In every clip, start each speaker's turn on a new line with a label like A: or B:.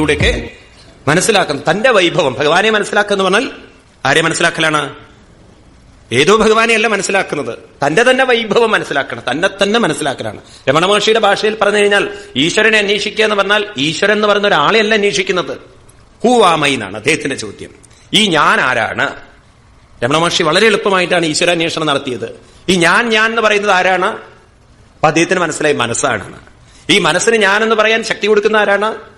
A: ഉദാഹരണങ്ങളിലൂടെയൊക്കെ മനസ്സിലാക്കും തന്റെ വൈഭവം ഭഗവാനെ മനസ്സിലാക്കുക എന്ന് പറഞ്ഞാൽ ആരെ മനസ്സിലാക്കലാണ്? ഏതോ ഭഗവാനെ അല്ല മനസ്സിലാക്കുന്നത്. തന്റെ തന്നെ വൈഭവം മനസ്സിലാക്കണം. തന്നെ തന്നെ മനസ്സിലാക്കലാണ്. രമണ മഹർഷിയുടെ ഭാഷയിൽ പറഞ്ഞു കഴിഞ്ഞാൽ ഈശ്വരനെ അന്വേഷിക്കുക എന്ന് പറഞ്ഞാൽ ഈശ്വരൻ എന്ന് പറയുന്ന ഒരാളെയല്ല അന്വേഷിക്കുന്നത്. ഹൂവാമൈ എന്നാണ് അദ്ദേഹത്തിന്റെ ചോദ്യം. ഈ ഞാൻ ആരാണ്? രമണ മഹർഷി വളരെ എളുപ്പമായിട്ടാണ് ഈശ്വരാന്വേഷണം നടത്തിയത്. ഈ ഞാൻ ഞാൻ എന്ന് പറയുന്നത് ആരാണ്? അപ്പൊ അദ്ദേഹത്തിന് മനസ്സിലായി മനസ്സാണ്. ഈ മനസ്സിന് ഞാൻ എന്ന് പറയാൻ ശക്തി കൊടുക്കുന്ന ആരാണ്?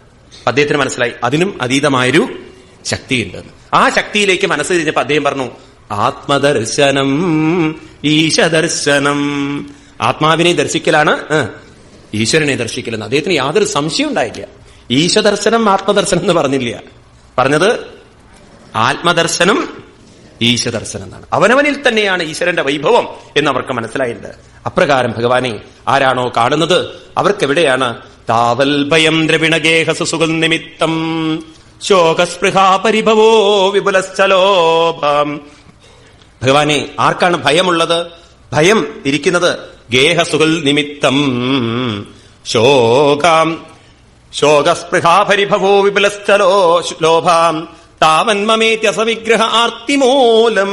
A: അദ്ദേഹത്തിന് മനസ്സിലായി അതിനും അതീതമായൊരു ശക്തിയുണ്ട്. ആ ശക്തിയിലേക്ക് മനസ്സ് തിരിഞ്ഞപ്പോ അദ്ദേഹം പറഞ്ഞു ആത്മദർശനം ഈശദർശനം ആത്മാവിനെ ദർശിക്കലാണ് ഈശ്വരനെ ദർശിക്കലെന്ന്. അദ്ദേഹത്തിന് യാതൊരു സംശയം ഉണ്ടായില്ല. ഈശദർശനം ആത്മദർശനം എന്ന് പറഞ്ഞില്ല. പറഞ്ഞത് ആത്മദർശനം ഈശദർശനം എന്നാണ്. അവനവനിൽ തന്നെയാണ് ഈശ്വരന്റെ വൈഭവം എന്ന് അവർക്ക് മനസ്സിലായിട്ടുണ്ട്. അപ്രകാരം ഭഗവാനെ ആരാണോ കാണുന്നത് അവർക്കെവിടെയാണ് താവൽ ഭയം ദ്രവിണഗേഹസുസുഖ നിമിത്തം. ശോകസ്പൃഹാ പരിഭവോ വിപുലസ്ഥലോഭം ഭഗവാനെ ആർക്കാണ് ഭയമുള്ളത്? ഭയം ഇരിക്കുന്നത് ഗേഹസുഖൽ നിമിത്തം. ശോകാം ശോകസ്പൃഹാ പരിഭവോ വിപുലസ്ഥലോ ലോഭാം. താവന്മമേത്യസവിഗ്രഹ ആർത്തിമൂലം.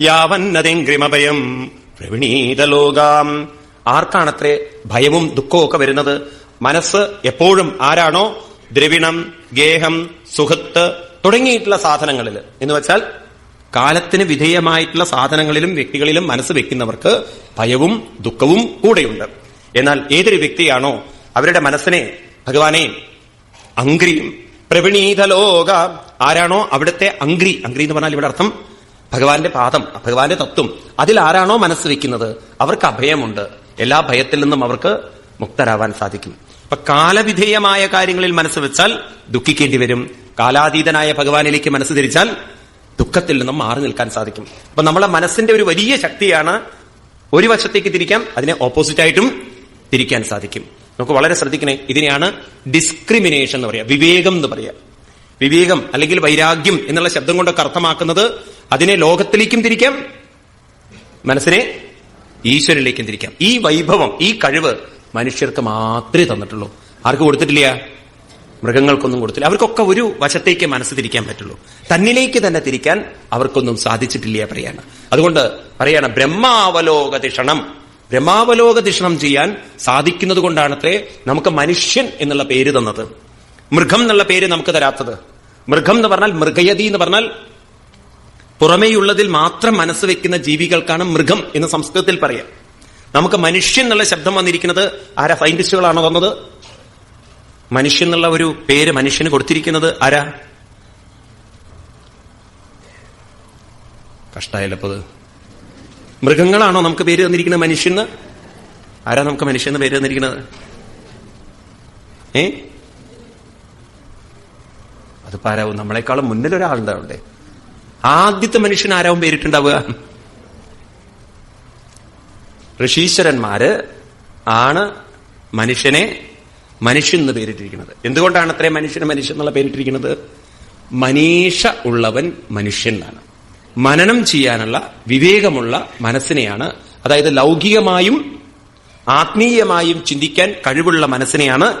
A: യാവന്നതെങ്ക്രിമഭയം പ്രവിണീതലോകാം. ആർക്കാണത്രേ ഭയവും ദുഃഖവും ഒക്കെ വരുന്നത്? മനസ്സ് എപ്പോഴും ആരാണോ? ദ്രവിണം ഗേഹം സുഹൃത്ത് തുടങ്ങിയിട്ടുള്ള സാധനങ്ങളിൽ. എന്ന് വെച്ചാൽ കാലത്തിന് വിധേയമായിട്ടുള്ള സാധനങ്ങളിലും വ്യക്തികളിലും മനസ്സ് വെക്കുന്നവർക്ക് ഭയവും ദുഃഖവും കൂടെയുണ്ട്. എന്നാൽ ഏതൊരു വ്യക്തിയാണോ അവരുടെ മനസ്സിനെ ഭഗവാനെ അങ്ക്രിയും. പ്രവണീതലോക ആരാണോ അവിടുത്തെ അങ്ക്രി. അങ്ക്രി എന്ന് പറഞ്ഞാൽ ഇവിടെ അർത്ഥം ഭഗവാന്റെ പാദം ഭഗവാന്റെ തത്വം. അതിൽ ആരാണോ മനസ്സ് വെക്കുന്നത് അവർക്ക് അഭയമുണ്ട്. എല്ലാ ഭയത്തിൽ നിന്നും അവർക്ക് മുക്തരാവാൻ സാധിക്കും. അപ്പൊ കാലവിധേയമായ കാര്യങ്ങളിൽ മനസ്സ് വെച്ചാൽ ദുഃഖിക്കേണ്ടി വരും. കാലാതീതനായ ഭഗവാനിലേക്ക് മനസ്സ് തിരിച്ചാൽ ദുഃഖത്തിൽ നിന്നും മാറി നിൽക്കാൻ സാധിക്കും. അപ്പൊ നമ്മളെ മനസ്സിന്റെ ഒരു വലിയ ശക്തിയാണ് ഒരു വശത്തേക്ക് തിരിക്കാം അതിനെ ഓപ്പോസിറ്റ് ആയിട്ടും തിരിക്കാൻ സാധിക്കും. നമുക്ക് വളരെ ശ്രദ്ധിക്കണേ ഇതിനെയാണ് ഡിസ്ക്രിമിനേഷൻ എന്ന് പറയാ വിവേകം എന്ന് പറയാ. വിവേകം അല്ലെങ്കിൽ വൈരാഗ്യം എന്നുള്ള ശബ്ദം കൊണ്ടൊക്കെ അർത്ഥമാക്കുന്നത് അതിനെ ലോകത്തിലേക്കും തിരിക്കാം മനസ്സിനെ ഈശ്വരനിലേക്കും തിരിക്കാം. ഈ വൈഭവം ഈ കഴിവ് മനുഷ്യർക്ക് മാത്രമേ തന്നിട്ടുള്ളൂ. ആർക്ക് കൊടുത്തിട്ടില്ല? മൃഗങ്ങൾക്കൊന്നും കൊടുത്തില്ല. അവർക്കൊക്കെ ഒരു വശത്തേക്ക് മനസ്സ് തിരിക്കാൻ പറ്റുള്ളൂ. തന്നിലേക്ക് തന്നെ തിരിക്കാൻ അവർക്കൊന്നും സാധിച്ചിട്ടില്ല പറയാണ്. അതുകൊണ്ട് പറയാണ് ബ്രഹ്മാവലോക തിഷണം ചെയ്യാൻ സാധിക്കുന്നത് കൊണ്ടാണത്രേ നമുക്ക് മനുഷ്യൻ എന്നുള്ള പേര് തന്നത്. മൃഗം എന്നുള്ള പേര് നമുക്ക് തരാത്തത്. മൃഗം എന്ന് പറഞ്ഞാൽ മൃഗയതി എന്ന് പറഞ്ഞാൽ പുറമേയുള്ളതിൽ മാത്രം മനസ്സ് വെക്കുന്ന ജീവികൾക്കാണ് മൃഗം എന്ന് സംസ്കൃതത്തിൽ പറയാം. നമുക്ക് മനുഷ്യൻ എന്നുള്ള ശബ്ദം വന്നിരിക്കുന്നത് ആരാ സയന്റിസ്റ്റുകളാണോ വന്നത്? മനുഷ്യൻ എന്നുള്ള ഒരു പേര് മനുഷ്യന് കൊടുത്തിരിക്കുന്നത് ആരാ? കഷ്ടായല്ലപ്പോ മൃഗങ്ങളാണോ നമുക്ക് പേര് തന്നിരിക്കുന്നത് മനുഷ്യന്? ആരാ നമുക്ക് മനുഷ്യന് പേര് തന്നിരിക്കുന്നത്? ഏ? അത് ആരാവും? നമ്മളെക്കാളും മുന്നിൽ ഒരാളുണ്ടാവണ്ടേ ആദ്യത്തെ മനുഷ്യൻ ആരാവും പേരിട്ടുണ്ടാവുക? ഋഷീശ്വരന്മാര് ആണ് മനുഷ്യനെ മനുഷ്യൻ എന്ന് പേരിട്ടിരിക്കുന്നത്. എന്തുകൊണ്ടാണ് അത്രയും മനുഷ്യന് മനുഷ്യൻ എന്നുള്ള പേരിട്ടിരിക്കുന്നത്? മനീഷ ഉള്ളവൻ മനുഷ്യൻ എന്നാണ്. മനനം ചെയ്യാനുള്ള വിവേകമുള്ള മനസ്സിനെയാണ് അതായത് ലൗകികമായും ആത്മീയമായും ചിന്തിക്കാൻ കഴിവുള്ള മനസ്സിനെയാണ്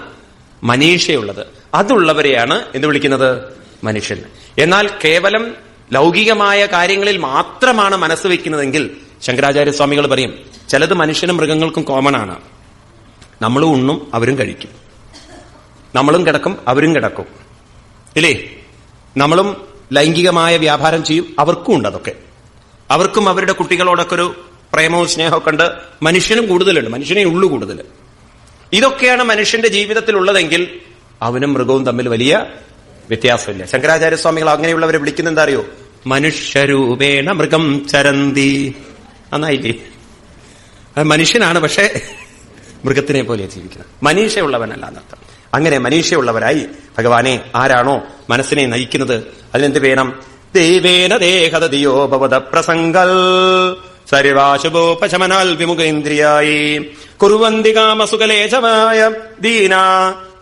A: മനീഷയുള്ളത്. അതുള്ളവരെയാണ് എന്ത് വിളിക്കുന്നത്? മനുഷ്യൻ. എന്നാൽ കേവലം ലൗകികമായ കാര്യങ്ങളിൽ മാത്രമാണ് മനസ്സ് വയ്ക്കുന്നതെങ്കിൽ ശങ്കരാചാര്യ സ്വാമികൾ പറയും ചിലത് മനുഷ്യനും മൃഗങ്ങൾക്കും കോമൺ ആണ്. നമ്മളും ഉണ്ണും അവരും കഴിക്കും. നമ്മളും കിടക്കും അവരും കിടക്കും. ഇല്ലേ? നമ്മളും ലൈംഗികമായ വ്യാപാരം ചെയ്യും അവർക്കും ഉണ്ട് അതൊക്കെ. അവർക്കും അവരുടെ കുട്ടികളോടൊക്കെ ഒരു പ്രേമവും സ്നേഹമൊക്കെ ഉണ്ട് മനുഷ്യനും കൂടുതലുണ്ട്. മനുഷ്യനെ ഉള്ളു കൂടുതൽ. ഇതൊക്കെയാണ് മനുഷ്യന്റെ ജീവിതത്തിൽ ഉള്ളതെങ്കിൽ അവനും മൃഗവും തമ്മിൽ വലിയ വ്യത്യാസമില്ല. ശങ്കരാചാര്യ സ്വാമികൾ അങ്ങനെയുള്ളവരെ വിളിക്കുന്ന എന്താ അറിയോ? മനുഷ്യരൂപേണ മൃഗം ചരന്തി. നന്നായില്ലേ? അത് മനുഷ്യനാണ് പക്ഷേ മൃഗത്തിനെ പോലെ ജീവിക്കുന്നത് മനീഷയുള്ളവനല്ല എന്നർത്ഥം. അങ്ങനെ മനീഷയുള്ളവരായി ഭഗവാനെ ആരാണോ മനസ്സിനെ നയിക്കുന്നത്? അതിനെന്ത് വേണം? ദൈവേന ദേഹതയോ ഭവത പ്രസംഗൽ. സർവാശുഭോപശമനാൽ വിമുഖേന്ദ്രിയായി. കുറുവന്തി കാമസുഖലേശമായ ദീന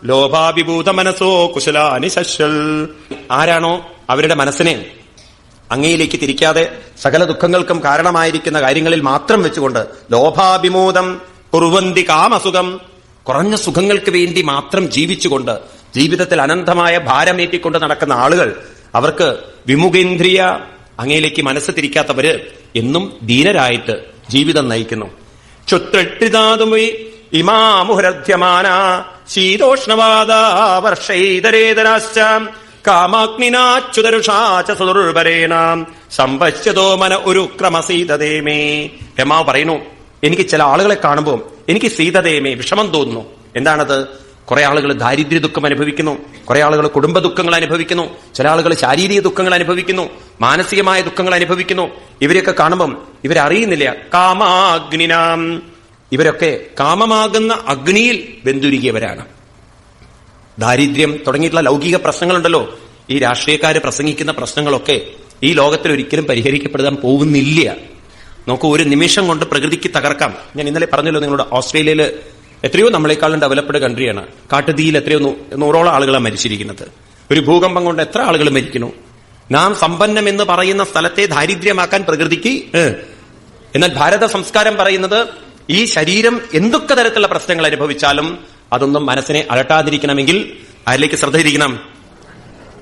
A: ലോഭാഭിഭൂത മനസ്സോ കുശലാനി ശശ്വൽ. ആരാണോ അവരുടെ മനസ്സിനെ അങ്ങയിലേക്ക് തിരിക്കാതെ സകല ദുഃഖങ്ങൾക്കും കാരണമായിരിക്കുന്ന കാര്യങ്ങളിൽ മാത്രം വെച്ചുകൊണ്ട് ലോഭാഭിമോദം കുറുവന്തി കാമസുഖം കുറഞ്ഞ സുഖങ്ങൾക്ക് വേണ്ടി മാത്രം ജീവിച്ചുകൊണ്ട് ജീവിതത്തിൽ അനന്തമായ ഭാരമേറ്റിക്കൊണ്ട് നടക്കുന്ന ആളുകൾ അവർക്ക് വിമുഖേന്ദ്രിയ അങ്ങയിലേക്ക് മനസ്സ് തിരിക്കാത്തവര് എന്നും ധീരരായിട്ട് ജീവിതം നയിക്കുന്നു. ക്ഷുത്രട്ടിതാതുമി ഇമാമുഹരധ്യമാന ശീതോഷ്ണവാദ വർഷൈതരേതരാശ്ച കാമാഗ്നിനാച്യുതരുഷാച മന ഒരു ക്രമസീതദേമേ പറയുന്നു എനിക്ക് ചില ആളുകളെ കാണുമ്പോൾ എനിക്ക് സീതദേമേ വിഷമം തോന്നുന്നു. എന്താണത്? കുറെ ആളുകൾ ദാരിദ്ര്യ ദുഃഖം അനുഭവിക്കുന്നു. കുറെ ആളുകൾ കുടുംബ ദുഃഖങ്ങൾ അനുഭവിക്കുന്നു. ചില ആളുകൾ ശാരീരിക ദുഃഖങ്ങൾ അനുഭവിക്കുന്നു. മാനസികമായ ദുഃഖങ്ങൾ അനുഭവിക്കുന്നു. ഇവരെയൊക്കെ കാണുമ്പം ഇവരറിയുന്നില്ല കാമാഗ്നിനാം. ഇവരൊക്കെ കാമമാകുന്ന അഗ്നിയിൽ വെന്തുരുകിയവരാണ് ദാരിദ്ര്യം തുടങ്ങിയിട്ടുള്ള ലൗകിക പ്രശ്നങ്ങളുണ്ടല്ലോ. ഈ രാഷ്ട്രീയക്കാര് പ്രസംഗിക്കുന്ന പ്രശ്നങ്ങളൊക്കെ ഈ ലോകത്തിൽ ഒരിക്കലും പരിഹരിക്കപ്പെടാൻ പോകുന്നില്ല. നമുക്ക് ഒരു നിമിഷം കൊണ്ട് പ്രകൃതിക്ക് തകർക്കാം. ഞാൻ ഇന്നലെ പറഞ്ഞല്ലോ നിങ്ങളുടെ ഓസ്ട്രേലിയയിൽ എത്രയോ നമ്മളെക്കാളും ഡെവലപ്ഡ് കൺട്രിയാണ് കാട്ടുതീയിൽ എത്രയോ നൂറോളം ആളുകളാണ് മരിച്ചിരിക്കുന്നത്. ഒരു ഭൂകമ്പം കൊണ്ട് എത്ര ആളുകൾ മരിക്കുന്നു. നാം സമ്പന്നം എന്ന് പറയുന്ന സ്ഥലത്തെ ദാരിദ്ര്യമാക്കാൻ പ്രകൃതിക്ക്. എന്നാൽ ഭാരത സംസ്കാരം പറയുന്നത് ഈ ശരീരം എന്തൊക്കെ തരത്തിലുള്ള പ്രശ്നങ്ങൾ അനുഭവിച്ചാലും അതൊന്നും മനസ്സിനെ അലട്ടാതിരിക്കണമെങ്കിൽ അതിലേക്ക് ശ്രദ്ധയിരിക്കണം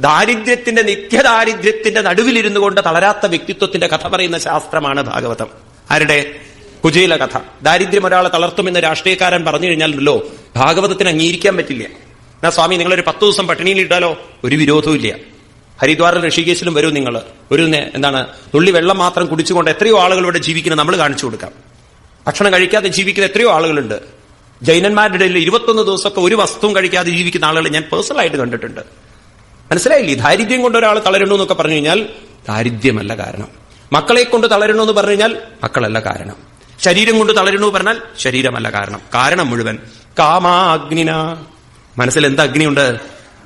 A: ദാരിദ്ര്യത്തിന്റെ നിത്യദാരിദ്ര്യത്തിന്റെ നടുവിലിരുന്നു കൊണ്ട് തളരാത്ത വ്യക്തിത്വത്തിന്റെ കഥ പറയുന്ന ശാസ്ത്രമാണ് ഭാഗവതം. ആരുടെ? കുജയില കഥ. ദാരിദ്ര്യം ഒരാളെ തളർത്തുമെന്ന് രാഷ്ട്രീയക്കാരൻ പറഞ്ഞു കഴിഞ്ഞാലല്ലോ ഭാഗവതത്തിന് അംഗീകരിക്കാൻ പറ്റില്ല. എന്നാ സ്വാമി നിങ്ങളൊരു പത്ത് ദിവസം പട്ടിണിയിൽ ഇട്ടാലോ? ഒരു വിരോധവും ഇല്ല. ഹരിദ്വാറിൽ ഋഷികേശിലും വരൂ നിങ്ങൾ. ഒരു എന്താണ് തുള്ളി വെള്ളം മാത്രം കുടിച്ചുകൊണ്ട് എത്രയോ ആളുകൾ ഇവിടെ ജീവിക്കുന്നത് നമ്മൾ കാണിച്ചു കൊടുക്കാം. ഭക്ഷണം കഴിക്കാതെ ജീവിക്കുന്ന എത്രയോ ആളുകളുണ്ട്. ജൈനന്മാരുടെ ഇടയിൽ ഇരുപത്തൊന്ന് ദിവസമൊക്കെ ഒരു വസ്തുവും കഴിക്കാതെ ജീവിക്കുന്ന ആളുകൾ ഞാൻ പേഴ്സണലായിട്ട് കണ്ടിട്ടുണ്ട്. മനസ്സിലായില്ലേ? ദാരിദ്ര്യം കൊണ്ട് ഒരാൾ തളരണു എന്നൊക്കെ പറഞ്ഞു കഴിഞ്ഞാൽ ദാരിദ്ര്യമല്ല കാരണം. മക്കളെ കൊണ്ട് തളരണു എന്ന് പറഞ്ഞു കഴിഞ്ഞാൽ മക്കളല്ല കാരണം. ശരീരം കൊണ്ട് തളരണു പറഞ്ഞാൽ ശരീരമല്ല കാരണം. കാരണം മുഴുവൻ. കാമാഗ്നിന. മനസ്സിൽ എന്ത് അഗ്നിയുണ്ട്?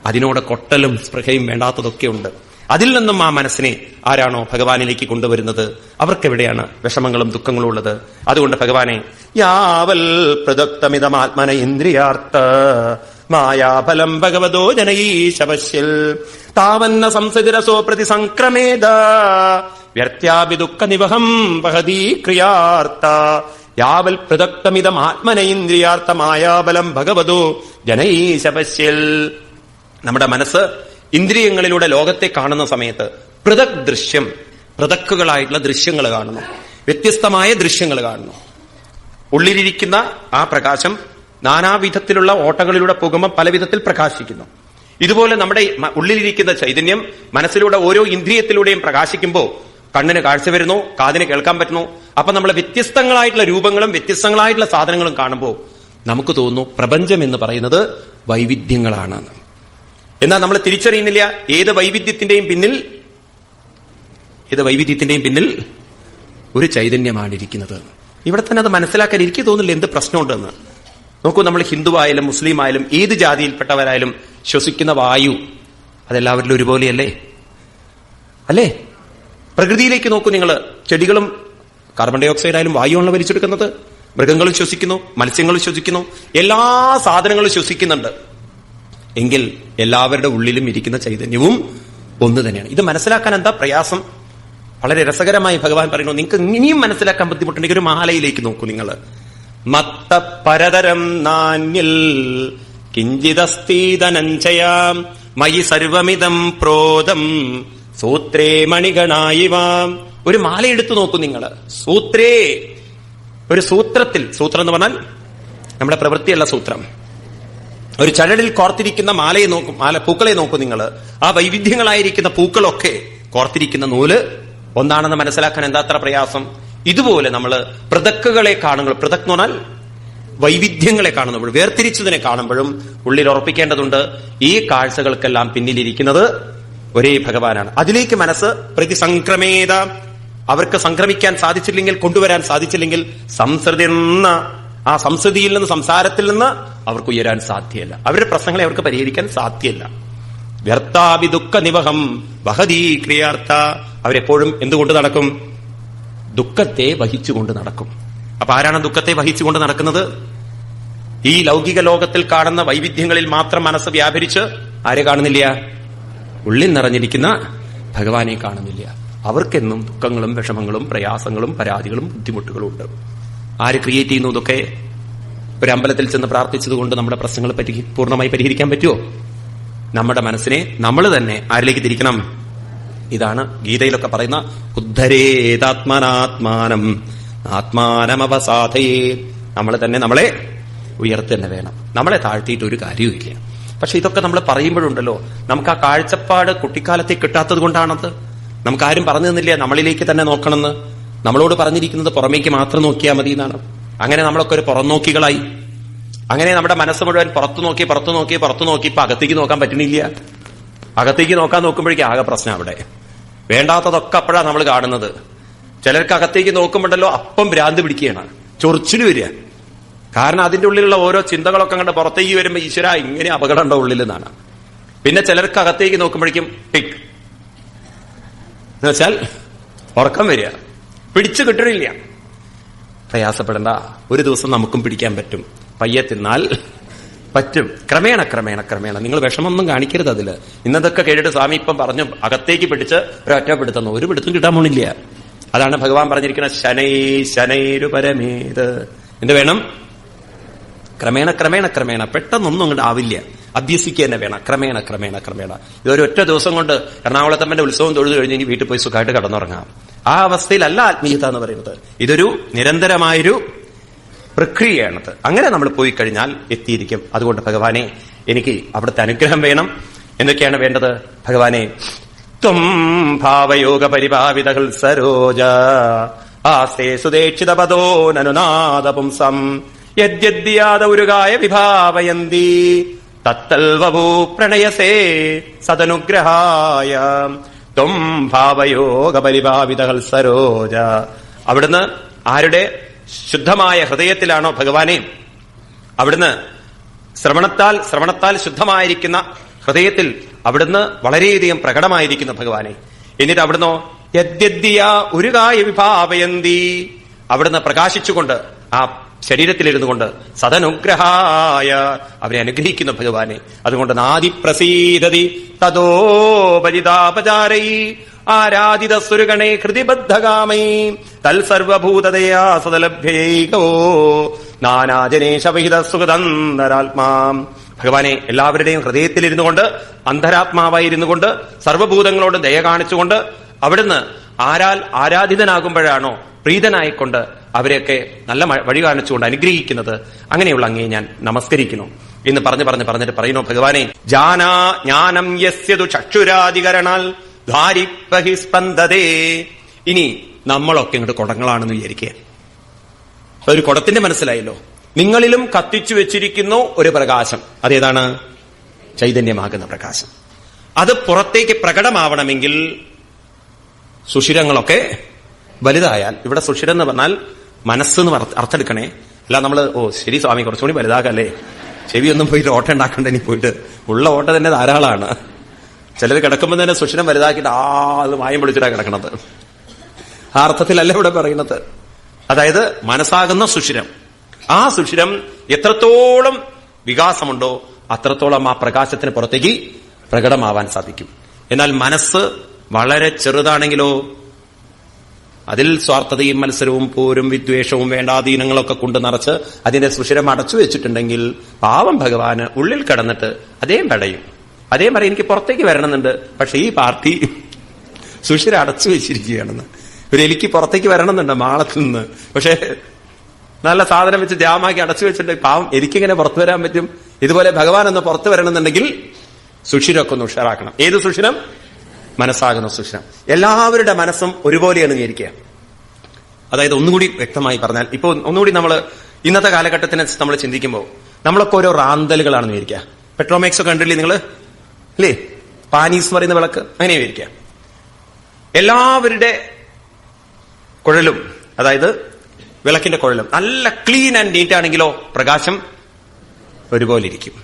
A: അതിനോട് കൊട്ടലും സ്പൃഹയും വേണ്ടാത്തതൊക്കെ ഉണ്ട്. അതിൽ നിന്നും ആ മനസ്സിനെ ആരാണോ ഭഗവാനിലേക്ക് കൊണ്ടുവരുന്നത്? അവർക്കെവിടെയാണ് വിഷമങ്ങളും ദുഃഖങ്ങളും ഉള്ളത്? അതുകൊണ്ട് ഭഗവാനെ യാവൽ പ്രദത്തമിതമാത്മന ഇന്ദ്രിയാർത്ഥ മായാഫലം ഭഗവതോ ജനയീശവശ്യൽ താവന്ന സംസതിരസോ പ്രതി സംക്രമേത വ്യർത്യാപി ദുഃഖ നിവഹം വഹതീ ക്രിയാർത്ഥ. യാവൽ പ്രദക്തമിതം ആത്മന ഇന്ദ്രിയാർത്ഥ മായാബലം ഭഗവതോ ജനയീശപശ്യൽ നമ്മുടെ മനസ്സ് ഇന്ദ്രിയങ്ങളിലൂടെ ലോകത്തെ കാണുന്ന സമയത്ത് പൃഥക് ദൃശ്യം പൃഥക്കുകളായിട്ടുള്ള ദൃശ്യങ്ങൾ കാണുന്നു. വ്യത്യസ്തമായ ദൃശ്യങ്ങൾ കാണുന്നു. ഉള്ളിലിരിക്കുന്ന ആ പ്രകാശം നാനാവിധത്തിലുള്ള ഓട്ടകളിലൂടെ പോകുമ്പോൾ പല വിധത്തിൽ പ്രകാശിക്കുന്നു. ഇതുപോലെ നമ്മുടെ ഉള്ളിലിരിക്കുന്ന ചൈതന്യം മനസ്സിലൂടെ ഓരോ ഇന്ദ്രിയത്തിലൂടെയും പ്രകാശിക്കുമ്പോൾ കണ്ണിന് കാഴ്ച വരുന്നു കാതിന് കേൾക്കാൻ പറ്റുന്നു. അപ്പൊ നമ്മൾ വ്യത്യസ്തങ്ങളായിട്ടുള്ള രൂപങ്ങളും വ്യത്യസ്തങ്ങളായിട്ടുള്ള സാധനങ്ങളും കാണുമ്പോൾ നമുക്ക് തോന്നുന്നു പ്രപഞ്ചം എന്ന് പറയുന്നത് വൈവിധ്യങ്ങളാണ്. എന്നാൽ നമ്മൾ തിരിച്ചറിയുന്നില്ല ഏത് വൈവിധ്യത്തിന്റെയും പിന്നിൽ ഏത് വൈവിധ്യത്തിന്റെയും പിന്നിൽ ഒരു ചൈതന്യമാണ് ഇരിക്കുന്നത് ഇവിടെ തന്നെ അത് മനസ്സിലാക്കാൻ എനിക്ക് തോന്നില്ല എന്ത് പ്രശ്നമുണ്ടെന്ന്. നോക്കൂ നമ്മൾ ഹിന്ദുവായാലും മുസ്ലിം ആയാലും ഏത് ജാതിയിൽപ്പെട്ടവരായാലും ശ്വസിക്കുന്ന വായു അതെല്ലാവരിലും ഒരുപോലെയല്ലേ? അല്ലേ? പ്രകൃതിയിലേക്ക് നോക്കൂ നിങ്ങൾ. ചെടികളും കാർബൺ ഡൈ ഓക്സൈഡ് ആയാലും വായുവാണ് വലിച്ചെടുക്കുന്നത്. മൃഗങ്ങൾ ശ്വസിക്കുന്നു മത്സ്യങ്ങൾ ശ്വസിക്കുന്നു എല്ലാ സാധനങ്ങളും ശ്വസിക്കുന്നുണ്ട്. എങ്കിൽ എല്ലാവരുടെ ഉള്ളിലും ഇരിക്കുന്ന ചൈതന്യവും ഒന്ന് തന്നെയാണ്. ഇത് മനസ്സിലാക്കാൻ എന്താ പ്രയാസം? വളരെ രസകരമായി ഭഗവാൻ പറയുന്നു നിങ്ങൾക്ക് ഇനിയും മനസ്സിലാക്കാൻ ബുദ്ധിമുട്ടുണ്ടെങ്കിൽ ഒരു മാലയിലേക്ക് നോക്കൂ നിങ്ങൾ. മത്ത പരതരം നാന്യൽ കിഞ്ചിതസ്തീതനഞ്ചയാം മയി സർവമിതം പ്രോതം സൂത്രേ മണികണായിവാം ഒരു മാല എടുത്തു നോക്കൂ നിങ്ങൾ. സൂത്രേ ഒരു സൂത്രത്തിൽ സൂത്രം എന്ന് പറഞ്ഞാൽ നമ്മുടെ പ്രവൃത്തിയുള്ള സൂത്രം. ഒരു ചരടിൽ കോർത്തിരിക്കുന്ന മാലയെ നോക്കും മാല പൂക്കളെ നോക്കൂ നിങ്ങൾ. ആ വൈവിധ്യങ്ങളായിരിക്കുന്ന പൂക്കളൊക്കെ കോർത്തിരിക്കുന്ന നൂൽ ഒന്നാണെന്ന് മനസ്സിലാക്കാൻ എന്താ അത്ര പ്രയാസം? ഇതുപോലെ നമ്മൾ പൃഥക്കുകളെ കാണുമ്പോൾ പൃഥക് എന്ന് പറഞ്ഞാൽ വൈവിധ്യങ്ങളെ കാണുമ്പോൾ വേർതിരിച്ചതിനെ കാണുമ്പോഴും ഉള്ളിൽ ഉറപ്പിക്കേണ്ടതുണ്ട് ഈ കാഴ്ചകൾക്കെല്ലാം പിന്നിലിരിക്കുന്നത് ഒരേ ഭഗവാനാണ്. അതിലേക്ക് മനസ്സ് പ്രതിസംക്രമേത അവർക്ക് സംക്രമിക്കാൻ സാധിച്ചില്ലെങ്കിൽ കൊണ്ടുവരാൻ സാധിച്ചില്ലെങ്കിൽ സംസൃതിർന്ന ആ സംസ്കൃതിയിൽ നിന്ന് സംസാരത്തിൽ നിന്ന് അവർക്ക് ഉയരാൻ സാധ്യമല്ല അവരുടെ പ്രശ്നങ്ങളെ അവർക്ക് പരിഹരിക്കാൻ സാധ്യമല്ല വ്യർത്ഥാഭി ദുഃഖ നിവഹം വഹതീ ക്രിയാർത്ഥ. അവരെപ്പോഴും എന്തുകൊണ്ട് നടക്കും? ദുഃഖത്തെ വഹിച്ചുകൊണ്ട് നടക്കും. അപ്പൊ ആരാണ് ദുഃഖത്തെ വഹിച്ചുകൊണ്ട് നടക്കുന്നത്? ഈ ലൗകിക ലോകത്തിൽ കാണുന്ന വൈവിധ്യങ്ങളിൽ മാത്രം മനസ്സ് വ്യാപരിച്ച് ആരെ കാണുന്നില്ല? ഉള്ളിൽ നിറഞ്ഞിരിക്കുന്ന ഭഗവാനെ കാണുന്നില്ല. അവർക്കെന്നും ദുഃഖങ്ങളും വിഷമങ്ങളും പ്രയാസങ്ങളും പരാതികളും ബുദ്ധിമുട്ടുകളും ഉണ്ട്. ആര് ക്രിയേറ്റ് ചെയ്യുന്നു ഇതൊക്കെ? ഒരു അമ്പലത്തിൽ ചെന്ന് പ്രാർത്ഥിച്ചതുകൊണ്ട് നമ്മുടെ പ്രശ്നങ്ങൾ പരി പൂർണമായി പരിഹരിക്കാൻ പറ്റുമോ നമ്മുടെ മനസ്സിനെ നമ്മൾ തന്നെ ആരിലേക്ക് തിരിക്കണം? ഇതാണ് ഗീതയിലൊക്കെ പറയുന്ന ഉദ്ധരേതാത്മനാത്മാനം. ആത്മാനമവസാധയേ. നമ്മൾ തന്നെ നമ്മളെ ഉയർത്തന്നെ വേണം. നമ്മളെ താഴ്ത്തിയിട്ട് ഒരു കാര്യവുമില്ല. പക്ഷെ ഇതൊക്കെ നമ്മൾ പറയുമ്പോഴുണ്ടല്ലോ നമുക്ക് ആ കാഴ്ചപ്പാട് കുട്ടിക്കാലത്തെ കിട്ടാത്തത് കൊണ്ടാണത്. നമുക്ക് ആരും പറഞ്ഞു തന്നില്ല നമ്മളിലേക്ക് തന്നെ നോക്കണമെന്ന്? നമ്മളോട് പറഞ്ഞിരിക്കുന്നത് പുറമേക്ക് മാത്രം നോക്കിയാൽ മതി എന്നാണ് അങ്ങനെ നമ്മളൊക്കെ ഒരു പുറംനോക്കികളായി അങ്ങനെ നമ്മുടെ മനസ്സ് മുഴുവൻ പുറത്തു നോക്കി പുറത്തു നോക്കി പുറത്തു നോക്കി ഇപ്പൊ അകത്തേക്ക് നോക്കാൻ പറ്റണില്ല അകത്തേക്ക് നോക്കാൻ നോക്കുമ്പോഴേക്കും ആകെ പ്രശ്നം അവിടെ. വേണ്ടാത്തതൊക്കെ അപ്പോഴാണ് നമ്മൾ കാണുന്നത്. ചിലർക്ക് അകത്തേക്ക് നോക്കുമ്പോണ്ടല്ലോ അപ്പം ഭ്രാന്ത് പിടിക്കുകയാണ്. ചൊറിച്ചിന് വരിക. കാരണം അതിന്റെ ഉള്ളിലുള്ള ഓരോ ചിന്തകളൊക്കെ അങ്ങോട്ട് പുറത്തേക്ക് വരുമ്പോൾ ഈശ്വര ഇങ്ങനെ അപകടം ഉണ്ടോ ഉള്ളിൽ എന്നാണ് പിന്നെ ചിലർക്ക് അകത്തേക്ക് നോക്കുമ്പോഴേക്കും ടിക്. എന്ന് വെച്ചാൽ ഉറക്കം വരിക. പിടിച്ചു കിട്ടണില്ല. പ്രയാസപ്പെടണ്ട. ഒരു ദിവസം നമുക്കും പിടിക്കാൻ പറ്റും. പയ്യെ തിന്നാൽ പറ്റും. ക്രമേണ ക്രമേണ ക്രമേണ. നിങ്ങൾ വിഷമൊന്നും കാണിക്കരുത് അതിൽ. ഇന്നതൊക്കെ കേട്ടിട്ട് സ്വാമി ഇപ്പം പറഞ്ഞു അകത്തേക്ക് പിടിച്ച് ഒരൊറ്റ പിടുത്തുന്നു ഒരു പിടുത്തും കിട്ടാൻ പോണില്ല. അതാണ് ഭഗവാൻ പറഞ്ഞിരിക്കുന്ന ശനൈ ശനൈരു പരമേത്. എന്ത് വേണം? ക്രമേണ ക്രമേണ ക്രമേണ. പെട്ടെന്നൊന്നും അങ്ങോട്ട് ആവില്ല. അഭ്യസിക്കുക തന്നെ വേണം. ക്രമേണ ക്രമേണ ക്രമേണ. ഇതൊരു ഒറ്റ ദിവസം കൊണ്ട് എറണാകുളത്തമ്മന്റെ ഉത്സവം തൊഴുതു കഴിഞ്ഞ് ഇനി വീട്ടിൽ പോയി സുഖമായിട്ട് കടന്നുറങ്ങാം. ആ അവസ്ഥയിലല്ല ആത്മീയത എന്ന് പറയുന്നത്. ഇതൊരു നിരന്തരമായൊരു പ്രക്രിയയാണത്. അങ്ങനെ നമ്മൾ പോയി കഴിഞ്ഞാൽ എത്തിയിരിക്കും. അതുകൊണ്ട് ഭഗവാനെ എനിക്ക് അവിടുത്തെ അനുഗ്രഹം വേണം. എന്തൊക്കെയാണ് വേണ്ടത്? ഭഗവാനെ ത്വം ഭാവയോഗ പരിഭാവിതകൾ സരോജ. ആസേ സുദേക്ഷിത പദോ യദ്യദ്യാദ ഉരുകായ വിഭാവയന്തി. തത്തൽവൂ പ്രണയസേ സദനുഗ്രഹായ ത്വം ഭാവയോഗ പരിഭാവിതകൾ സരോജ. അവിടുന്ന് ആരുടെ ശുദ്ധമായ ഹൃദയത്തിലാണോ ഭഗവാനെ? അവിടുന്ന് ശ്രവണത്താൽ ശ്രവണത്താൽ ശുദ്ധമായിരിക്കുന്ന ഹൃദയത്തിൽ അവിടുന്ന് വളരെയധികം പ്രകടമായിരിക്കുന്നു ഭഗവാനെ. എന്നിട്ട് അവിടുന്നോ യദ്യദ്യ ഒരു കായ വിഭാവയന്തി അവിടുന്ന് പ്രകാശിച്ചുകൊണ്ട് ആ ശരീരത്തിലിരുന്നു കൊണ്ട് സദനുഗ്രഹായ അവരെ അനുഗ്രഹിക്കുന്നു ഭഗവാനെ. അതുകൊണ്ട് നാദി പ്രസീതതി തതോ പരിതാപചാരൈ ആരാധിത സുരുഗണേ ഹൃതിബദ്ധകാമൈ തൽസർവഭൂതതയാ സദലഭ്യൈകോ നാനാജനേശവിഹിത സുഗതന്തരാത്മാ ഭഗവാനെ എല്ലാവരുടെയും ഹൃദയത്തിലിരുന്നു കൊണ്ട് അന്തരാത്മാവായിരുന്നു കൊണ്ട് സർവഭൂതങ്ങളോട് ദയ കാണിച്ചുകൊണ്ട് അവിടുന്ന് ആരാൽ ആരാധിതനാകുമ്പോഴാണോ പ്രീതനായിക്കൊണ്ട് അവരെയൊക്കെ നല്ല വഴി കാണിച്ചുകൊണ്ട് അനുഗ്രഹിക്കുന്നത്. അങ്ങനെയുള്ള അങ്ങേ ഞാൻ നമസ്കരിക്കുന്നു. എന്ന് പറഞ്ഞു പറഞ്ഞു പറഞ്ഞിട്ട് പറയുന്നു ഭഗവാനെ ജാനാ ജ്ഞാനം യസ്യതു ചക്ഷുരാധികരണാൽ ധാരിപ്പഹി സ്പന്ദതേ. ഇനി നമ്മളൊക്കെ ഇങ്ങോട്ട് കുടങ്ങളാണെന്ന് വിചാരിക്കുക. ഒരു കുടത്തിന്റെ മനസ്സിലായല്ലോ. നിങ്ങളിലും കത്തിച്ചു വെച്ചിരിക്കുന്നു ഒരു പ്രകാശം. അതേതാണ്? ചൈതന്യമാകുന്ന പ്രകാശം. അത് പുറത്തേക്ക് പ്രകടമാവണമെങ്കിൽ സുഷിരങ്ങളൊക്കെ വലുതായാൽ ഇവിടെ സുഷിരം എന്ന് പറഞ്ഞാൽ മനസ്സെന്ന് അർത്ഥെടുക്കണേ അല്ല നമ്മൾ ഓ ശരി സ്വാമി കുറച്ചുകൂടി വലുതാകല്ലേ. ചെവി ഒന്നും പോയിട്ട് ഓട്ടം ഉണ്ടാക്കണ്ട ഇനി പോയിട്ട്. ഉള്ള ഓട്ടം തന്നെ ധാരാളമാണ്. ചിലർ കിടക്കുമ്പോൾ തന്നെ സുഷിരം വലുതാക്കിയിട്ട് ആ അത് മായം പിടിച്ചിട്ടാ കിടക്കണത്. ആ അർത്ഥത്തിലല്ല ഇവിടെ പറയുന്നത്? അതായത് മനസ്സാകുന്ന സുഷിരം. ആ സുഷിരം എത്രത്തോളം വികാസമുണ്ടോ അത്രത്തോളം ആ പ്രകാശത്തിന് പുറത്തേക്ക് പ്രകടമാവാൻ സാധിക്കും. എന്നാൽ മനസ്സ് വളരെ ചെറുതാണെങ്കിലോ അതിൽ സ്വാർത്ഥതയും മത്സരവും പോരും വിദ്വേഷവും വേണ്ടാധീനങ്ങളൊക്കെ കൊണ്ട് നിറച്ച് അതിന്റെ സുഷിരം അടച്ചു വെച്ചിട്ടുണ്ടെങ്കിൽ പാവം ഭഗവാന് ഉള്ളിൽ കിടന്നിട്ട് അതേം പടയും. അതേ പറയും എനിക്ക് പുറത്തേക്ക് വരണമെന്നുണ്ട്. പക്ഷെ ഈ പാർട്ടി സുഷിര അടച്ചു വെച്ചിരിക്കുകയാണെന്ന്. ഒരു എലിക്ക് പുറത്തേക്ക് വരണമെന്നുണ്ട് മാളത്തിൽ നിന്ന്. പക്ഷേ നല്ല സാധനം വെച്ച് ജാമാക്കി അടച്ചു വെച്ചിട്ട് പാവം എനിക്കിങ്ങനെ പുറത്തു വരാൻ പറ്റും? ഇതുപോലെ ഭഗവാൻ ഒന്ന് പുറത്തു വരണമെന്നുണ്ടെങ്കിൽ സുഷിരമൊക്കെ ഒന്ന് ഉഷാറാക്കണം. ഏത് സുഷിരം? മനസ്സാകുന്ന സുഷിരം. എല്ലാവരുടെ മനസ്സും ഒരുപോലെയാണ് വിചാരിക്കുക അതായത് ഒന്നുകൂടി വ്യക്തമായി പറഞ്ഞാൽ ഇപ്പോൾ ഒന്നുകൂടി നമ്മൾ ഇന്നത്തെ കാലഘട്ടത്തിനെ നമ്മൾ ചിന്തിക്കുമ്പോൾ നമ്മളൊക്കെ ഓരോ റാന്തലുകളാണെന്ന് വിചാരിക്കുക പെട്രോമാക്സ് ഒക്കെ കണ്ടില്ലേ നിങ്ങൾ അല്ലേ പാനീസ് എന്ന് പറയുന്ന വിളക്ക് അങ്ങനെ വിചാരിക്കുക എല്ലാവരുടെ കുഴലും അതായത് വിളക്കിന്റെ കുഴലും നല്ല ക്ലീൻ ആൻഡ് നീറ്റ് ആണെങ്കിലോ പ്രകാശം ഒരുപോലെ ഇരിക്കും.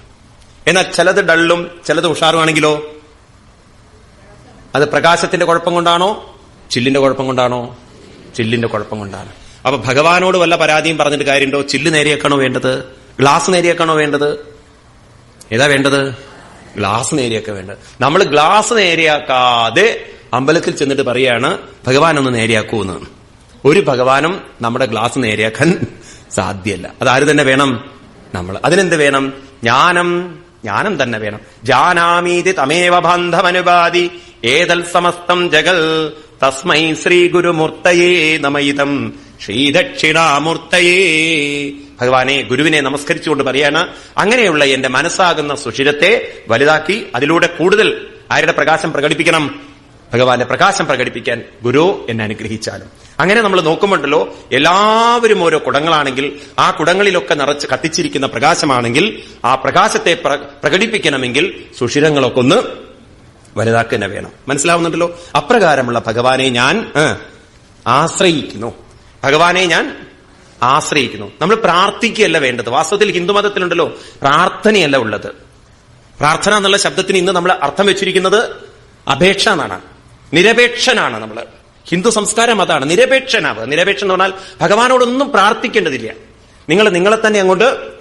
A: എന്നാൽ ചിലത് ഡള്ളും ചിലത് ഉഷാറുമാണെങ്കിലോ അത് പ്രകാശത്തിന്റെ കുഴപ്പം കൊണ്ടാണോ ചില്ലിന്റെ കുഴപ്പം കൊണ്ടാണോ ചില്ലിന്റെ കുഴപ്പം കൊണ്ടാണ്. അപ്പൊ ഭഗവാനോട് വല്ല പരാതിയും പറഞ്ഞിട്ട് കാര്യമുണ്ടോ? ചില്ല് നേരെയാക്കണോ വേണ്ടത്? ഗ്ലാസ് നേരെയാക്കണോ വേണ്ടത്? ഏതാ വേണ്ടത്? ഗ്ലാസ് നേരെയൊക്കെ വേണ്ടത്. നമ്മൾ ഗ്ലാസ് നേരെയാക്കാതെ അമ്പലത്തിൽ ചെന്നിട്ട് പറയാണ് ഭഗവാൻ ഒന്ന് നേരെയാക്കൂന്ന് ഒരു ഭഗവാനും നമ്മുടെ ഗ്ലാസ് നേരെയാക്കാൻ സാധ്യല്ല. അതാര് തന്നെ വേണം? നമ്മൾ അതിനെന്ത് വേണം? ജ്ഞാനം. ജ്ഞാനം തന്നെ വേണം. ജാനാമീതി തമേവ ബന്ധമനുപാതി ഏതൽ സമസ്തം ജഗൽ. തസ്മൈ ശ്രീ ഗുരുമൂർത്തയേ നമയിതം ശ്രീദക്ഷിണാമൂർത്തയേ. ഭഗവാനെ ഗുരുവിനെ നമസ്കരിച്ചുകൊണ്ട് പറയാണ് അങ്ങനെയുള്ള എന്റെ മനസ്സാകുന്ന സുഷിരത്തെ വലുതാക്കി അതിലൂടെ കൂടുതൽ ആരുടെ പ്രകാശം പ്രകടിപ്പിക്കണം? ഭഗവാന്റെ പ്രകാശം പ്രകടിപ്പിക്കാൻ ഗുരു എന്നെ അനുഗ്രഹിച്ചാലും. അങ്ങനെ നമ്മൾ നോക്കുമ്പോണ്ടല്ലോ എല്ലാവരും ഓരോ കുടങ്ങളാണെങ്കിൽ ആ കുടങ്ങളിലൊക്കെ നിറച്ച് കത്തിച്ചിരിക്കുന്ന പ്രകാശമാണെങ്കിൽ ആ പ്രകാശത്തെ പ്ര- പ്രകടിപ്പിക്കണമെങ്കിൽ സുഷിരങ്ങളൊക്കെ ഒന്ന് വലുതാക്കുക വേണം. മനസ്സിലാവുന്നുണ്ടല്ലോ? അപ്രകാരമുള്ള ഭഗവാനെ ഞാൻ ആശ്രയിക്കുന്നു. ഭഗവാനെ ഞാൻ ആശ്രയിക്കുന്നു. നമ്മൾ പ്രാർത്ഥിക്കുകയല്ല വേണ്ടത്. വാസ്തവത്തിൽ ഹിന്ദുമതത്തിലുണ്ടല്ലോ പ്രാർത്ഥനയല്ല ഉള്ളത്. പ്രാർത്ഥന എന്നുള്ള ശബ്ദത്തിന് ഇന്ന് നമ്മൾ അർത്ഥം വെച്ചിരിക്കുന്നത് അപേക്ഷ എന്നാണ് നിരപേക്ഷനാണ് നമ്മൾ. ഹിന്ദു സംസ്കാരം അതാണ്. നിരപേക്ഷനാവ് നിരപേക്ഷ എന്ന് പറഞ്ഞാൽ ഭഗവാനോടൊന്നും പ്രാർത്ഥിക്കേണ്ടതില്ല. നിങ്ങൾ നിങ്ങളെ തന്നെ അങ്ങോട്ട്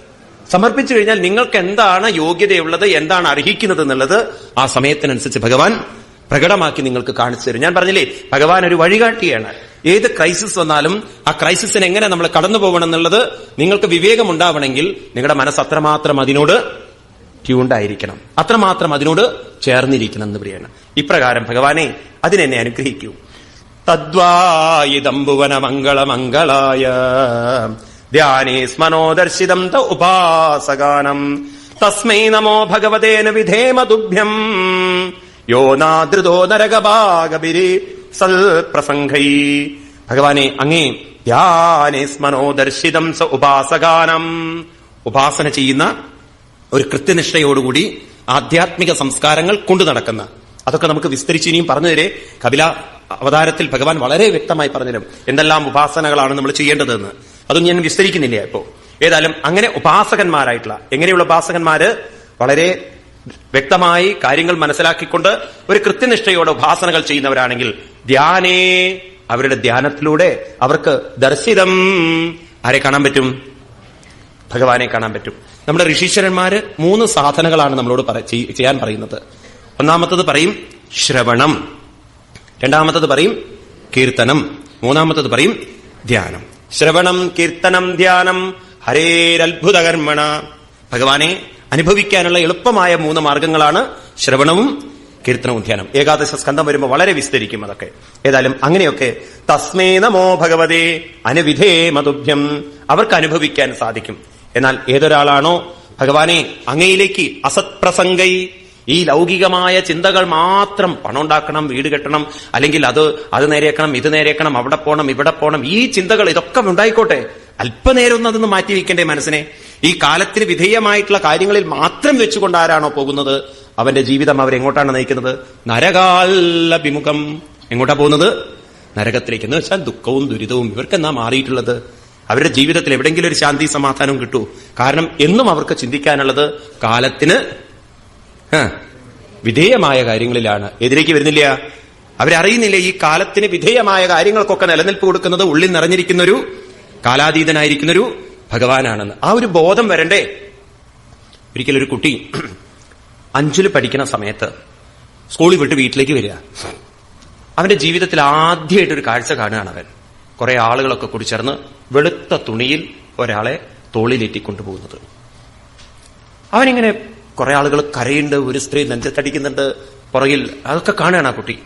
A: സമർപ്പിച്ചു കഴിഞ്ഞാൽ നിങ്ങൾക്ക് എന്താണ് യോഗ്യതയുള്ളത് എന്താണ് അർഹിക്കുന്നത് എന്നുള്ളത് ആ സമയത്തിനനുസരിച്ച് ഭഗവാൻ പ്രകടമാക്കി നിങ്ങൾക്ക് കാണിച്ചു തരും. ഞാൻ പറഞ്ഞില്ലേ ഭഗവാൻ ഒരു വഴികാട്ടിയാണ്. ഏത് ക്രൈസിസ് വന്നാലും ആ ക്രൈസിസിന് എങ്ങനെ നമ്മൾ കടന്നു പോകണം എന്നുള്ളത് നിങ്ങൾക്ക് വിവേകം വിവേകമുണ്ടാവണമെങ്കിൽ നിങ്ങളുടെ മനസ്സ് അത്രമാത്രം അതിനോട് ട്യൂണ്ടായിരിക്കണം അത്രമാത്രം അതിനോട് ചേർന്നിരിക്കണം എന്ന് പറയാണ്. ഇപ്രകാരം ഭഗവാനെ അതിനെന്നെ അനുഗ്രഹിക്കൂ. തദ്വായിദംബുവന മംഗളമംഗളായ ധ്യാനേ സ്മനോദർശിതം ത ഉപാസഗാനം തസ്മൈ നമോ ഭഗവതേന വിധേമ ദുഭ്യം യോ നാദൃതോ നരകഭാഗബിരി. സൽപ്രസംഗൈ. ഭഗവാനെ അങ്ങേ ധ്യാനേ സ്മനോദർശിതം സ ഉപാസകാനം. ഉപാസന ചെയ്യുന്ന ഒരു കൃത്യനിഷ്ഠയോടുകൂടി ആധ്യാത്മിക സംസ്കാരങ്ങൾ കൊണ്ടു നടക്കുന്ന. അതൊക്കെ നമുക്ക് വിസ്തരിച്ച് ഇനിയും പറഞ്ഞു തരേ. കപില അവതാരത്തിൽ ഭഗവാൻ വളരെ വ്യക്തമായി പറഞ്ഞുതരും. എന്തെല്ലാം ഉപാസനകളാണ് നമ്മൾ ചെയ്യേണ്ടതെന്ന്. അതൊന്നും ഞാൻ വിസ്തരിക്കുന്നില്ല ഇപ്പോ ഏതായാലും അങ്ങനെ ഉപാസകന്മാരായിട്ടുള്ള എങ്ങനെയുള്ള ഉപാസകന്മാര് വളരെ വ്യക്തമായി കാര്യങ്ങൾ മനസ്സിലാക്കിക്കൊണ്ട് ഒരു കൃത്യനിഷ്ഠയോടെ ഉപാസനകൾ ചെയ്യുന്നവരാണെങ്കിൽ ധ്യാനേ അവരുടെ ധ്യാനത്തിലൂടെ അവർക്ക് ദർശിതം. ആരെ കാണാൻ പറ്റും? ഭഗവാനെ കാണാൻ പറ്റും. നമ്മുടെ ഋഷീശ്വരന്മാര് മൂന്ന് സാധനകളാണ് നമ്മളോട് ചെയ്യാൻ പറയുന്നത്. ഒന്നാമത്തത് പറയും ശ്രവണം. രണ്ടാമത്തത് പറയും കീർത്തനം. മൂന്നാമത്തത് പറയും ധ്യാനം. ശ്രവണം കീർത്തനം ധ്യാനം. ഹരേരത്ഭുതകർമ്മണ. ഭഗവാനെ അനുഭവിക്കാനുള്ള എളുപ്പമായ മൂന്ന് മാർഗങ്ങളാണ് ശ്രവണവും കീർത്തനവും ധ്യാനം. ഏകാദശ സ്കന്ധം വരുമ്പോൾ വളരെ വിസ്തരിക്കും അതൊക്കെ. ഏതായാലും അങ്ങനെയൊക്കെ തസ്മേ നമോ ഭഗവതേ അനുവിധേ മതുഭ്യം അവർക്ക് അനുഭവിക്കാൻ സാധിക്കും. എന്നാൽ ഏതൊരാളാണോ ഭഗവാനെ അങ്ങയിലേക്ക് അസത്പ്രസംഗൈ ഈ ലൗകികമായ ചിന്തകൾ മാത്രം പണം ഉണ്ടാക്കണം വീട് കെട്ടണം അല്ലെങ്കിൽ അത് അത് നേരെയാക്കണം ഇത് നേരെയാക്കണം അവിടെ പോകണം ഇവിടെ പോകണം ഈ ചിന്തകൾ ഇതൊക്കെ ഉണ്ടായിക്കോട്ടെ. അല്പനേരം ഒന്ന് അതൊന്ന് മാറ്റി വയ്ക്കണ്ടേ മനസ്സിനെ. ഈ കാലത്തിന് വിധേയമായിട്ടുള്ള കാര്യങ്ങളിൽ മാത്രം വെച്ചുകൊണ്ട് ആരാണോ പോകുന്നത്? അവന്റെ ജീവിതം അവരെങ്ങോട്ടാണ് നയിക്കുന്നത്? നരകാലഭിമുഖം എങ്ങോട്ടാ പോകുന്നത്? നരകത്തിലേക്ക്. എന്ന് വെച്ചാൽ ദുഃഖവും ദുരിതവും ഇവർക്കെന്നാ മാറിയിട്ടുള്ളത്? അവരുടെ ജീവിതത്തിൽ എവിടെയെങ്കിലും ഒരു ശാന്തി സമാധാനവും കിട്ടൂ. കാരണം എന്നും അവർക്ക് ചിന്തിക്കാനുള്ളത് കാലത്തിന് വിധേയമായ കാര്യങ്ങളിലാണ്. എതിരേക്ക് വരുന്നില്ല. അവരറിയുന്നില്ല ഈ കാലത്തിന് വിധേയമായ കാര്യങ്ങൾക്കൊക്കെ നിലനിൽപ്പ് കൊടുക്കുന്നത് ഉള്ളിൽ നിറഞ്ഞിരിക്കുന്ന ഒരു കാലാതീതനായിരിക്കുന്ന ഒരു ഭഗവാനാണെന്ന്. ആ ഒരു ബോധം വരണ്ടേ? ഒരിക്കലൊരു കുട്ടി അഞ്ചിൽ പഠിക്കുന്ന സമയത്ത് സ്കൂളിൽ വിട്ട് വീട്ടിലേക്ക് വരിക. അവന്റെ ജീവിതത്തിൽ ആദ്യമായിട്ടൊരു കാഴ്ച കാണുകയാണ് അവൻ. കുറെ ആളുകളൊക്കെ കൂടി ചേർന്ന് വെളുത്ത തുണിയിൽ ഒരാളെ തോളിലേറ്റി കൊണ്ടുപോകുന്നത്. അവനിങ്ങനെ കുറെ ആളുകൾ കരയുണ്ട് ഒരു സ്ത്രീ നെഞ്ചത്തടിക്കുന്നുണ്ട് പുറകിൽ അതൊക്കെ കാണുകയാണ് ആ കുട്ടി.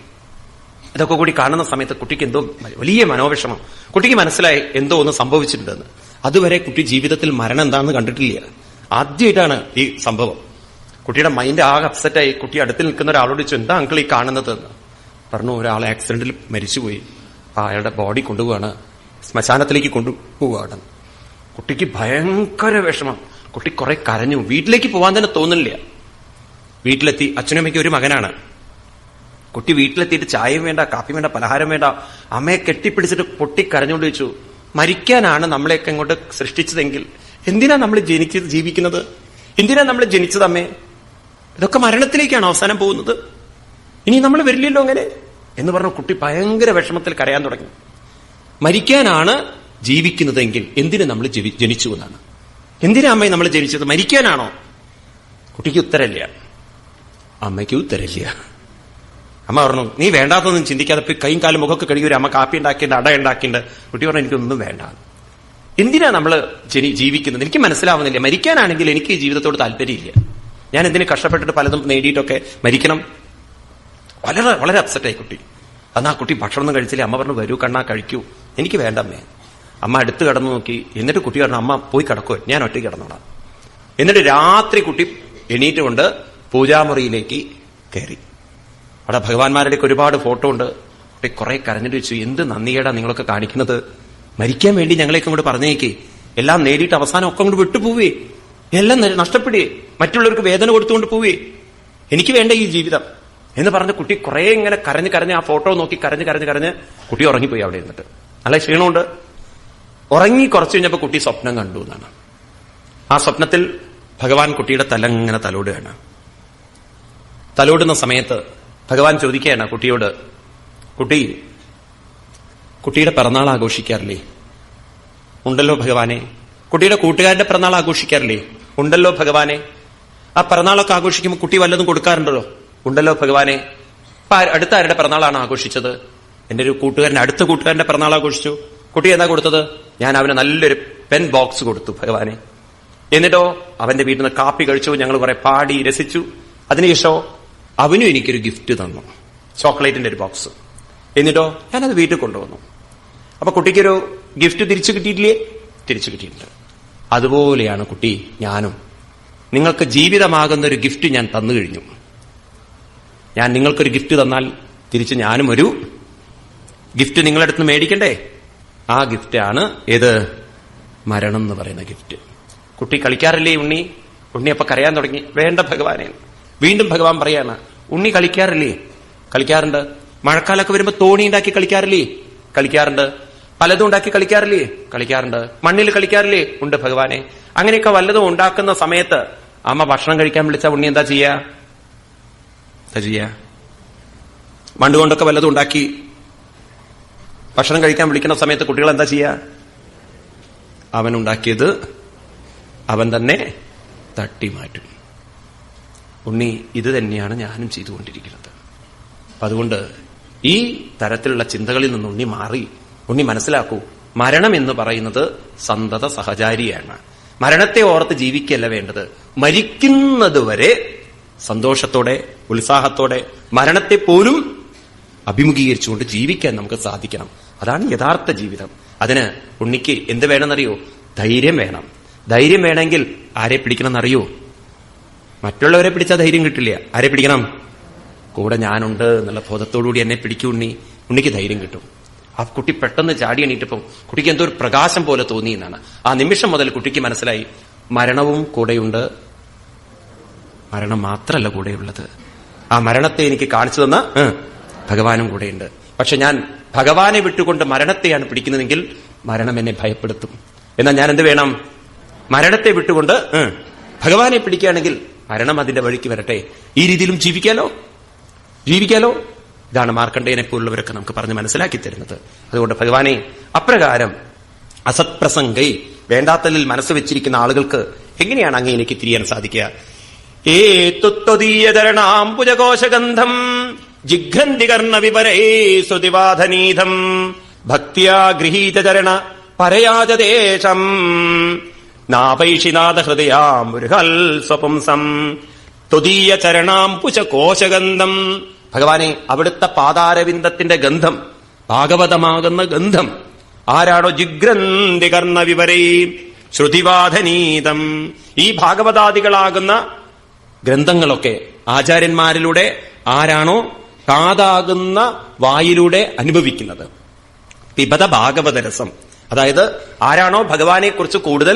A: ഇതൊക്കെ കൂടി കാണുന്ന സമയത്ത് കുട്ടിക്ക് എന്തോ വലിയ മനോവിഷമം. കുട്ടിക്ക് മനസ്സിലായി എന്തോ ഒന്ന് സംഭവിച്ചിട്ടുണ്ടെന്ന്. അതുവരെ കുട്ടി ജീവിതത്തിൽ മരണം എന്താണെന്ന് കണ്ടിട്ടില്ല. ആദ്യമായിട്ടാണ് ഈ സംഭവം. കുട്ടിയുടെ മൈൻഡ് ആകെ അപ്സെറ്റായി കുട്ടി അടുത്ത് നിൽക്കുന്ന ഒരാളോട് ചോദിച്ചു എന്താ അങ്കിൾ ഈ കാണുന്നത്? പറഞ്ഞു ഒരാൾ ആക്സിഡന്റിൽ മരിച്ചുപോയി. അയാളുടെ ബോഡി കൊണ്ടുപോവാണ്. ശ്മശാനത്തിലേക്ക് കൊണ്ടുപോവാണ്. കുട്ടിക്ക് ഭയങ്കര വിഷമം. കുട്ടി കുറെ കരഞ്ഞു. വീട്ടിലേക്ക് പോവാൻ തന്നെ തോന്നില്ല വീട്ടിലെത്തി അച്ഛനമ്മയ്ക്ക് ഒരു മകനാണ്. കുട്ടി വീട്ടിലെത്തിയിട്ട് ചായയും വേണ്ട കാപ്പി വേണ്ട പലഹാരം വേണ്ട. അമ്മയെ കെട്ടിപ്പിടിച്ചിട്ട് പൊട്ടി കരഞ്ഞുകൊണ്ട് മരിക്കാനാണ് നമ്മളെയൊക്കെ ഇങ്ങോട്ട് സൃഷ്ടിച്ചതെങ്കിൽ എന്തിനാ നമ്മൾ ജനിച്ച് ജീവിക്കുന്നത്? എന്തിനാ നമ്മൾ ജനിച്ചത് അമ്മേ? ഇതൊക്കെ മരണത്തിലേക്കാണ് അവസാനം പോകുന്നത്. ഇനി നമ്മൾ വരില്ലല്ലോ അങ്ങനെ? എന്ന് പറഞ്ഞ കുട്ടി ഭയങ്കര വിഷമത്തിൽ കരയാൻ തുടങ്ങി. മരിക്കാനാണ് ജീവിക്കുന്നതെങ്കിൽ എന്തിനു നമ്മൾ ജനി- ജനിച്ചു എന്നാണ്. എന്തിനാ അമ്മയെ നമ്മൾ ജനിച്ചത്? മരിക്കാനാണോ? കുട്ടിക്ക് ഉത്തരമില്ല. അമ്മയ്ക്ക് ഉത്തരമില്ല. അമ്മ പറഞ്ഞു നീ വേണ്ടാത്തൊന്നും ചിന്തിക്കാതെ പോയി കൈയും കാലും മുഖമൊക്കെ കഴുകി ഒരു അമ്മ കാപ്പി ഉണ്ടാക്കിയിട്ട് അട ഉണ്ടാക്കിയിട്ട് കുട്ടി പറഞ്ഞു എനിക്കൊന്നും വേണ്ട. എന്തിനാ നമ്മൾ ജീവിക്കുന്നത്? എനിക്ക് മനസ്സിലാവുന്നില്ല. മരിക്കാനാണെങ്കിൽ എനിക്ക് ഈ ജീവിതത്തോട് താല്പര്യമില്ല. ഞാൻ എന്തിനു കഷ്ടപ്പെട്ടിട്ട് പലതും നേടിയിട്ടൊക്കെ മരിക്കണം? വളരെ വളരെ അപ്സെറ്റായി കുട്ടി. അന്ന് ആ കുട്ടി ഭക്ഷണം ഒന്നും കഴിച്ചില്ല. അമ്മ പറഞ്ഞു വരൂ കണ്ണാ കഴിക്കൂ. എനിക്ക് വേണ്ടമ്മേ അമ്മ അടുത്ത് കിടന്നു നോക്കി. എന്നിട്ട് കുട്ടി പറഞ്ഞു അമ്മ പോയി കിടക്കുവോ? ഞാൻ ഒറ്റയ്ക്ക് കിടന്നോളാം. എന്നിട്ട് രാത്രി കുട്ടി എണീറ്റുകൊണ്ട് പൂജാമുറിയിലേക്ക് കയറി. അവിടെ ഭഗവാന്മാരുടെയൊക്കെ ഒരുപാട് ഫോട്ടോ ഉണ്ട്. കുട്ടി കുറെ കരഞ്ഞിട്ട് വെച്ചു എന്ത് നന്ദിയേടാ നിങ്ങളൊക്കെ കാണിക്കുന്നത്? മരിക്കാൻ വേണ്ടി ഞങ്ങളെയൊക്കെ ഇങ്ങോട്ട് പറഞ്ഞേക്കേ. എല്ലാം നേടിയിട്ട് അവസാനം ഒക്കെ അങ്ങോട്ട് വിട്ടുപോവേ. എല്ലാം നഷ്ടപ്പെടുകയെ മറ്റുള്ളവർക്ക് വേദന കൊടുത്തുകൊണ്ട് പോവേ. എനിക്ക് വേണ്ട ഈ ജീവിതം. എന്ന് പറഞ്ഞ കുട്ടി കുറെ ഇങ്ങനെ കരഞ്ഞ് കരഞ്ഞ് ആ ഫോട്ടോ നോക്കി കരഞ്ഞ് കരഞ്ഞ് കരഞ്ഞ് കുട്ടി ഉറങ്ങിപ്പോയി അവിടെ ഇരുന്നിട്ട്. നല്ല ക്ഷീണമുണ്ട്. ഉറങ്ങി കുറച്ചു കഴിഞ്ഞപ്പോൾ കുട്ടി സ്വപ്നം കണ്ടു എന്നാണ്. ആ സ്വപ്നത്തിൽ ഭഗവാൻ കുട്ടിയുടെ തല ഇങ്ങനെ തലോടുകയാണ്. തലോടുന്ന സമയത്ത് ഭഗവാൻ ചോദിക്കുകയാണ് കുട്ടിയോട് കുട്ടി കുട്ടിയുടെ പിറന്നാൾ ആഘോഷിക്കാറില്ലേ? ഉണ്ടല്ലോ ഭഗവാനെ. കുട്ടിയുടെ കൂട്ടുകാരുടെ പിറന്നാൾ ആഘോഷിക്കാറില്ലേ? ഉണ്ടല്ലോ ഭഗവാനെ. ആ പിറന്നാളൊക്കെ ആഘോഷിക്കുമ്പോൾ കുട്ടി വല്ലതും കൊടുക്കാറുണ്ടല്ലോ? ഉണ്ടല്ലോ ഭഗവാനെ. അടുത്ത ആരുടെ പിറന്നാളാണ് ആഘോഷിച്ചത്? എന്റെ ഒരു കൂട്ടുകാരൻ അടുത്ത കൂട്ടുകാരന്റെ പിറന്നാൾ ആഘോഷിച്ചു. കുട്ടി എന്താ കൊടുത്തത്? ഞാൻ അവന് നല്ലൊരു പെൻ ബോക്സ് കൊടുത്തു ഭഗവാനെ. എന്നിട്ടോ അവന്റെ വീട്ടിൽ നിന്ന് കാപ്പി കഴിച്ചു ഞങ്ങൾ കുറെ പാടി രസിച്ചു. അതിനുശേഷമോ അവനും എനിക്കൊരു ഗിഫ്റ്റ് തന്നു. ചോക്ലേറ്റിന്റെ ഒരു ബോക്സ് എന്നിട്ടോ ഞാനത് വീട്ടിൽ കൊണ്ടുവന്നു. അപ്പൊ കുട്ടിക്കൊരു ഗിഫ്റ്റ് തിരിച്ചു കിട്ടിയിട്ടില്ലേ? തിരിച്ചു കിട്ടിയിട്ടുണ്ട്. അതുപോലെയാണ് കുട്ടി ഞാനും. നിങ്ങൾക്ക് ജീവിതമാകുന്ന ഒരു ഗിഫ്റ്റ് ഞാൻ തന്നു കഴിഞ്ഞു. ഞാൻ നിങ്ങൾക്കൊരു ഗിഫ്റ്റ് തന്നാൽ തിരിച്ച് ഞാനും ഒരു ഗിഫ്റ്റ് നിങ്ങളുടെ അടുത്ത് മേടിക്കണ്ടേ? ആ ഗിഫ്റ്റാണ് ഏത്? മരണം എന്ന് പറയുന്ന ഗിഫ്റ്റ് കുട്ടി കളിക്കാറില്ലേ ഉണ്ണി? ഉണ്ണി അപ്പൊ കരയാൻ തുടങ്ങി. വേണ്ട ഭഗവാനെ. വീണ്ടും ഭഗവാൻ പറയാണ് ഉണ്ണി കളിക്കാറില്ലേ? കളിക്കാറുണ്ട്. മഴക്കാലൊക്കെ വരുമ്പോൾ തോണി ഉണ്ടാക്കി കളിക്കാറില്ലേ? കളിക്കാറുണ്ട്. പലതും ഉണ്ടാക്കി കളിക്കാറില്ലേ? കളിക്കാറുണ്ട്. മണ്ണിൽ കളിക്കാറില്ലേ? ഉണ്ട് ഭഗവാനെ. അങ്ങനെയൊക്കെ വല്ലതും ഉണ്ടാക്കുന്ന സമയത്ത് അമ്മ ഭക്ഷണം കഴിക്കാൻ വിളിച്ച ഉണ്ണി എന്താ ചെയ്യാ? എന്താ ചെയ്യാ? മണ്ണ് കൊണ്ടൊക്കെ വല്ലതും ഉണ്ടാക്കി ഭക്ഷണം കഴിക്കാൻ വിളിക്കുന്ന സമയത്ത് കുട്ടികൾ എന്താ ചെയ്യാ? അവൻ ഉണ്ടാക്കിയത് അവൻ തന്നെ തട്ടി മാറ്റും. ഉണ്ണി ഇത് തന്നെയാണ് ഞാനും ചെയ്തുകൊണ്ടിരിക്കുന്നത്. അപ്പൊ അതുകൊണ്ട് ഈ തരത്തിലുള്ള ചിന്തകളിൽ നിന്ന് ഉണ്ണി മാറി. ഉണ്ണി മനസ്സിലാക്കൂ മരണം എന്ന് പറയുന്നത് സന്തത സഹചാരിയാണ്. മരണത്തെ ഓർത്ത് ജീവിക്കല്ല വേണ്ടത്. മരിക്കുന്നതുവരെ സന്തോഷത്തോടെ ഉത്സാഹത്തോടെ മരണത്തെ പോലും അഭിമുഖീകരിച്ചുകൊണ്ട് ജീവിക്കാൻ നമുക്ക് സാധിക്കണം. അതാണ് യഥാർത്ഥ ജീവിതം. അതിന് ഉണ്ണിക്ക് എന്ത് വേണമെന്നറിയോ? ധൈര്യം വേണം. ധൈര്യം വേണമെങ്കിൽ ആരെ പിടിക്കണമെന്നറിയോ? മറ്റുള്ളവരെ പിടിച്ചാൽ ധൈര്യം കിട്ടില്ല. ആരെ പിടിക്കണം? കൂടെ ഞാനുണ്ട് എന്നുള്ള ബോധത്തോടുകൂടി എന്നെ പിടിക്കൂ ഉണ്ണി. ഉണ്ണിക്ക് ധൈര്യം കിട്ടും. ആ കുട്ടി പെട്ടെന്ന് ചാടി എണീറ്റപ്പം കുട്ടിക്ക് എന്തോ ഒരു പ്രകാശം പോലെ തോന്നി എന്നാണ്. ആ നിമിഷം മുതൽ കുട്ടിക്ക് മനസ്സിലായി മരണവും കൂടെയുണ്ട്. മരണം മാത്രമല്ല കൂടെയുള്ളത്. ആ മരണത്തെ എനിക്ക് കാണിച്ചു തന്ന ഭഗവാനും കൂടെയുണ്ട്. പക്ഷെ ഞാൻ ഭഗവാനെ വിട്ടുകൊണ്ട് മരണത്തെയാണ് പിടിക്കുന്നതെങ്കിൽ മരണം എന്നെ ഭയപ്പെടുത്തും. എന്നാൽ ഞാൻ എന്ത് വേണം? മരണത്തെ വിട്ടുകൊണ്ട് ഭഗവാനെ പിടിക്കുകയാണെങ്കിൽ മരണം അതിന്റെ വഴിക്ക് വരട്ടെ. ഈ രീതിയിലും ജീവിക്കാലോ? ജീവിക്കാലോ? ഇതാണ് മാർക്കണ്ഡേയനെ പോലുള്ളവരൊക്കെ നമുക്ക് പറഞ്ഞ് മനസ്സിലാക്കി തരുന്നത്. അതുകൊണ്ട് ഭഗവാനെ അപ്രകാരം അസത്പ്രസംഗൈ വേണ്ടാത്തലിൽ മനസ്സ് വെച്ചിരിക്കുന്ന ആളുകൾക്ക് എങ്ങനെയാണ് അങ്ങ് എനിക്ക് തിരിയാൻ സാധിക്കുക? ഏത്തുത്വദീയതരണാം പുജകോശഗന്ധം ജിഘ്രന്തി കർണ വിപരേ ഭക്തിയാ ഗൃഹീതചരണ പരയാജദേശം ഹൃദയാം കോശഗന്ധം ചരണാം പുചകോശഗന്ധം. ഭഗവാനെ അവിടുത്തെ പാതാരവിന്ദത്തിന്റെ ഗന്ധം ഭാഗവതമാകുന്ന ഗന്ധം. ആരാണോ ജിഗ്രന്തി കർണ വിവരേ ശ്രുതിവാധനീതം ഈ ഭാഗവതാദികളാകുന്ന ഗ്രന്ഥങ്ങളൊക്കെ ആചാര്യന്മാരിലൂടെ ആരാണോ കാതാകുന്ന വായിലൂടെ അനുഭവിക്കുന്നത്. പിബത ഭാഗവതരസം. അതായത് ആരാണോ ഭഗവാനെ കുറിച്ച് കൂടുതൽ